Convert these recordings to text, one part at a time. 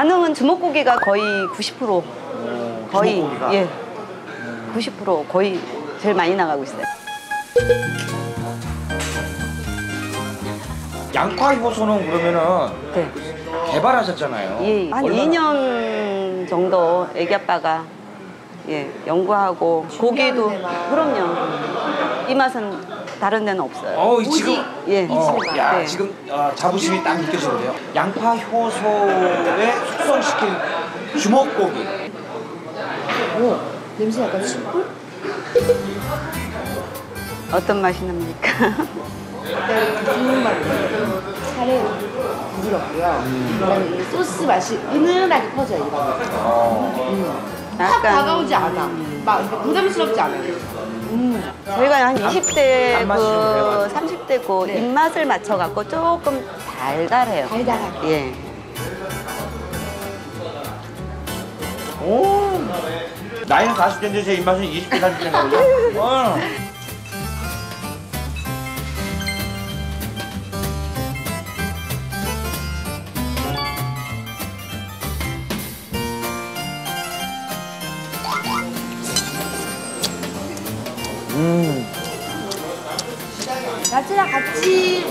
반응은 주먹고기가 거의 90% 거의 주먹고기가? 예. 90% 거의 제일 많이 나가고 있어요. 양파 효소는 그러면은 네. 개발하셨잖아요. 예, 한 얼마나- 2년 정도 애기 아빠가 예, 연구하고 고기도 그럼요. 이 맛은 다른 데는 없어요. 어, 지금 예. 어, 야 네. 지금 어, 자부심이 딱 느껴지는데요. 양파 효소에 숙성시킨 주먹고기. 오, 냄새 약간 숯불? 어떤 맛이 납니까? 약간 국물맛 살이 부드럽고요. 그다음에 이 소스 맛이 은은하게 퍼져요, 이거. 어. 확 약간- 다가오지 않아. 막 부담스럽지 않아요. 저희가 한 20대 단맛이 좀그 돼가지고. 30대 그 네. 입맛을 맞춰 갖고 조금 달달해요. 달달하게. 예. 오. 나이는 40대인데 제 입맛은 20대 30대인가 보죠? 어. 음. 야채랑 같이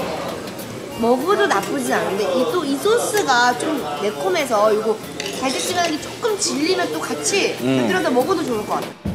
먹어도 나쁘진 않은데 이 또 이 소스가 좀 매콤해서 이거 달짝지근한 게 조금 질리면 또 같이 음. 들어서 먹어도 좋을 것 같아요.